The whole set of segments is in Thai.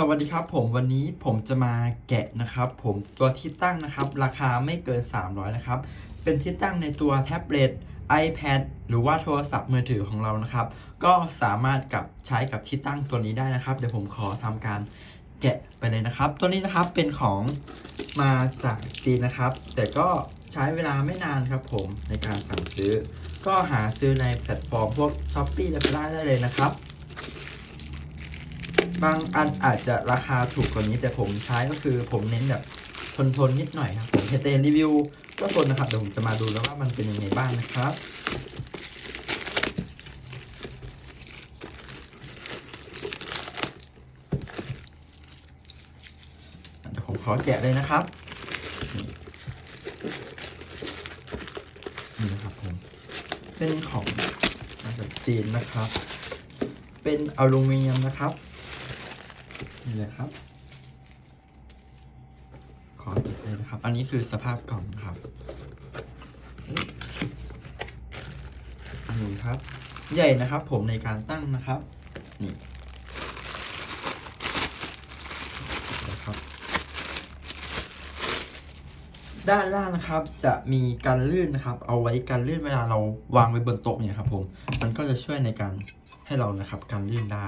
สวัสดีครับผมวันนี้ผมจะมาแกะนะครับ ผมตัวที่ตั้งนะครับ ราคาไม่เกิน 300นะครับ เป็นที่ตั้งในตัวแท็บเล็ต iPad หรือว่าโทรศัพท์มือถือของเรานะครับ ก็สามารถกับใช้กับที่ตั้งตัวนี้ได้นะครับ เดี๋ยวผมขอทำการแกะไปเลยนะครับ ตัวนี้นะครับเป็นของมาจากจีนนะครับ แต่ก็ใช้เวลาไม่นานครับผมในการสั่งซื้อ ก็หาซื้อในแพลตฟอร์มพวก s h อ p e e และ Lazada ได้เลยนะครับ บางอันอาจจะราคาถูกกว่านี้ แต่ผมใช้ก็คือผมเน้นแบบทนทนนิดหน่อยครับผมเฮเตนรีวิวก็ทนนะครับเดี๋ยวผมจะมาดูแล้วว่ามันเป็นยังไงบ้างนะครับเดี๋ยวผมขอแกะเลยนะครับนี่นะครับผมเป็นของจากจีนนะครับ เป็นอลูมิเนียมนะครับ นี่เลยครับ ขอเก็บเลยนะครับ อันนี้คือสภาพกล่องนะครับนี่ครับ ใหญ่นะครับ ผมในการตั้งนะครับ นี่นะครับด้านล่างนะครับจะมีการลื่นนะครับ เอาไว้การลื่นเวลาเราวางไว้บนโต๊ะเนี่ยครับผมมันก็จะช่วยในการให้เรานะครับการลื่นได้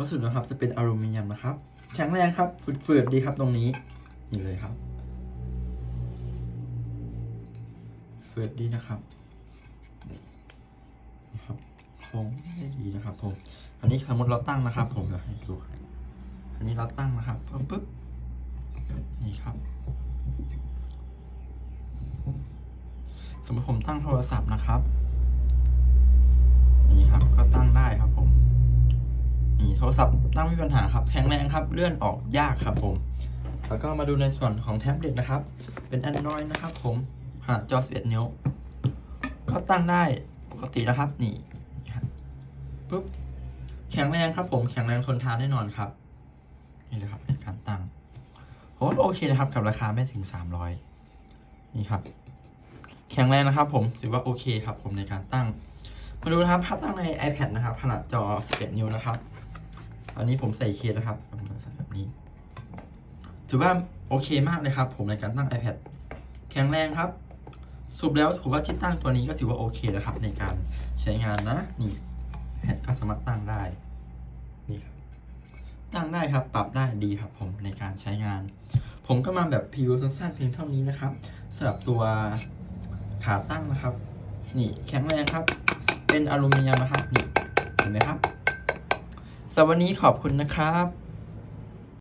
วัสดุนะครับจะเป็นอลูมิเนียมนะครับแข็งแรงครับฝืดๆดีครับตรงนี้ นี่เลยครับฝืดดีนะครับนี่นะครับโค้งได้ดีนะครับผมอันนี้สมมติเราตั้งนะครับ ผมเดี๋ยวให้ดูครับอันนี้เราตั้งนะครับปึ๊บปึ๊บนี่ครับ สมมติผมตั้งโทรศัพท์นะครับ นี่ครับก็ตั้งได้ครับผม นี่โทรศัพท์ตั้งไม่มีปัญหาครับแข็งแรงครับเลื่อนออกยากครับผม แล้วก็มาดูในส่วนของแท็บเล็ตนะครับ เป็น Android นะครับผมขนาดจอ 11 นิ้ว ก็ตั้งได้ปกตินะครับ นี่นะครับปุ๊บแข็งแรงครับผมแข็งแรงทนทานแน่นอนครับ นี่เลยครับในการตั้งโอ้โอเคนะครับกับราคาไม่ถึง 300 นี่ครับ แข็งแรงนะครับ ผมถือว่าโอเคครับ ผมในการตั้งมาดูนะครับภาพตั้งใน iPad นะครับ ขนาดจอ 11 นิ้วนะครับ อันนี้ผมใส่เคสนะครับใส่แบบนี้ ถือว่าโอเคมากเลยครับ ผมในการตั้ง iPad แข็งแรงครับสรุปแล้วถือว่าที่ตั้งตัวนี้ก็ถือว่าโอเคแล้วครับ ในการใช้งานนะ นี่แผ่นก็สามารถตั้งได้ นี่ครับ ตั้งได้ครับ ปรับได้ดีครับ ผมในการใช้งาน ผมก็มาแบบพิวสั้นๆเพียงเท่านี้นะครับสำหรับตัวขาตั้งนะครับ นี่แข็งแรงครับ เป็นอลูมิเนียมนะครับนี่เห็นไหมครับ สำหรับวันนี้ขอบคุณนะครับ